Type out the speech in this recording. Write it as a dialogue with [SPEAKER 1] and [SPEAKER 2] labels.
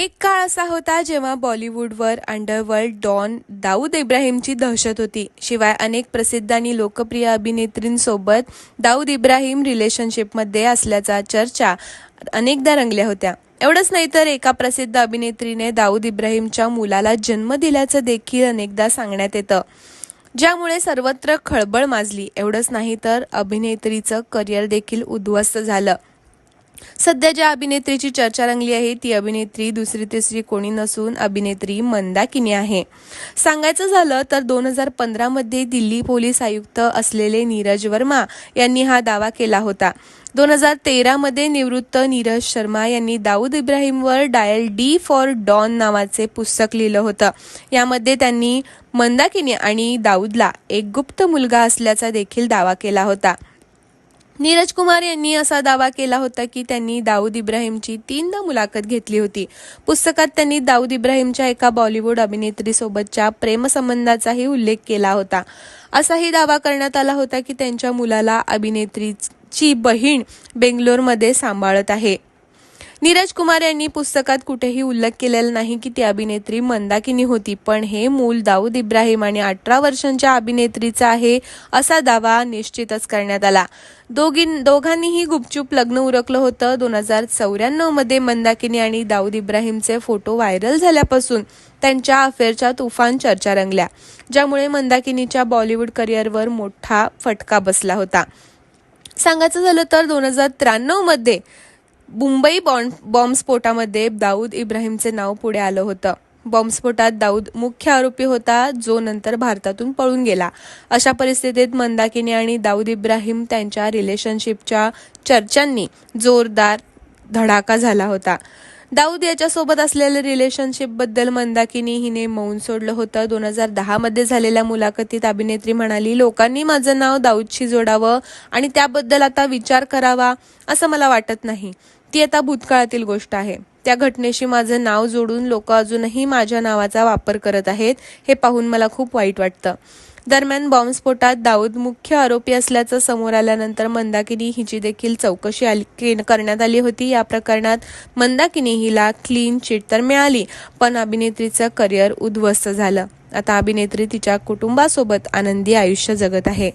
[SPEAKER 1] एक काळ असा होता जेव्हा बॉलिवूडवर अंडरवर्ल्ड डॉन दाऊद इब्राहिमची दहशत होती. शिवाय अनेक प्रसिद्ध आणि लोकप्रिय अभिनेत्रींसोबत दाऊद इब्राहिम रिलेशनशिपमध्ये असल्याचा चर्चा अनेकदा रंगल्या होत्या. एवढंच नाही तर एका प्रसिद्ध अभिनेत्रीने दाऊद इब्राहिमच्या मुलाला जन्म दिल्याचं देखील अनेकदा सांगण्यात येतं. ज्यामुळे सर्वत्र खळबळ माजली. एवढंच नाही तर अभिनेत्रीचं करिअर देखील उद्ध्वस्त झालं. सध्या ज्या अभिनेत्रीची चर्चा रंगली आहे. ती अभिनेत्री दुसरी तिसरी कोणी नसून अभिनेत्री मंदाकिनी आहे. सांगायचं झालं तर दोन हजार पंधरामध्ये दिल्ली पोलीस आयुक्त असलेले नीरज वर्मा यांनी हा दावा केला होता. दोन हजार तेरामध्ये निवृत्त नीरज शर्मा यांनी दाऊद इब्राहिमवर डायल डी फॉर डॉन नावाचे पुस्तक लिहिलं होतं. यामध्ये त्यांनी मंदाकिनी आणि दाऊदला एक गुप्त मुलगा असल्याचा देखील दावा केला होता. नीरज कुमार यांनी असा दावा केला होता की त्यांनी दाऊद इब्राहिमची तीनदा मुलाखत घेतली होती. पुस्तकात त्यांनी दाऊद इब्राहिमच्या एका बॉलिवूड अभिनेत्रीसोबतच्या प्रेमसंबंधाचाही उल्लेख केला होता. असाही दावा करण्यात आला होता की त्यांच्या मुलाला अभिनेत्रीची बहीण बेंगलोरमध्ये सांभाळत आहे. नीरज कुमार यांनी पुस्तकात कुठेही उल्लेख केलेला नाही की ती अभिनेत्री मंदाकिनी होती पण हे मूल दाऊद इब्राहिम आणि अठरा वर्षांच्या अभिनेत्रीचं आहे असा दावा निश्चितच करण्यात आला. दोघी दोघांनीही गुपचूप लग्न उरकलं होतं. दोन हजार चौऱ्याण्णवमध्ये मंदाकिनी आणि दाऊद इब्राहिमचे फोटो व्हायरल झाल्यापासून त्यांच्या अफेअरच्या तुफान चर्चा रंगल्या ज्यामुळे मंदाकिनीच्या बॉलिवूड करिअरवर मोठा फटका बसला होता. सांगायचं झालं तर दोन हजार त्र्याण्णवमध्ये मुंबई बॉम्ब बॉम्बस्फोटामध्ये दाऊद इब्राहिमचे नाव पुढे आलं होतं. बॉम्बस्फोटात दाऊद मुख्य आरोपी होता जो नंतर भारतातून पळून गेला. अशा परिस्थितीत मंदाकिनी आणि दाऊद इब्राहिम त्यांच्या रिलेशनशिपच्या चर्चांनी जोरदार धडाका झाला होता. दाऊद याच्यासोबत असलेल्या रिलेशनशिपबद्दल मंदाकिनी हिने मौन सोडलं होतं. दोन हजार दहामध्ये झालेल्या मुलाखतीत अभिनेत्री म्हणाली लोकांनी माझं नाव दाऊदशी जोडावं आणि त्याबद्दल आता विचार करावा असं मला वाटत नाही. ती आता भूतकाळातील गोष्ट आहे. त्या घटनेशी माझं नाव जोडून लोक अजूनही माझ्या नावाचा वापर करत आहेत हे पाहून मला खूप वाईट वाटतं. दरम्यान बॉम्बस्फोटात दाऊद मुख्य आरोपी असल्याचं समोर आल्यानंतर मंदाकिनी हिची देखील चौकशी आली करण्यात आली होती. या प्रकरणात मंदाकिनी हिला क्लीन चिट तर मिळाली पण अभिनेत्रीचं करिअर उद्ध्वस्त झालं. आता अभिनेत्री तिच्या कुटुंबासोबत आनंदी आयुष्य जगत आहे.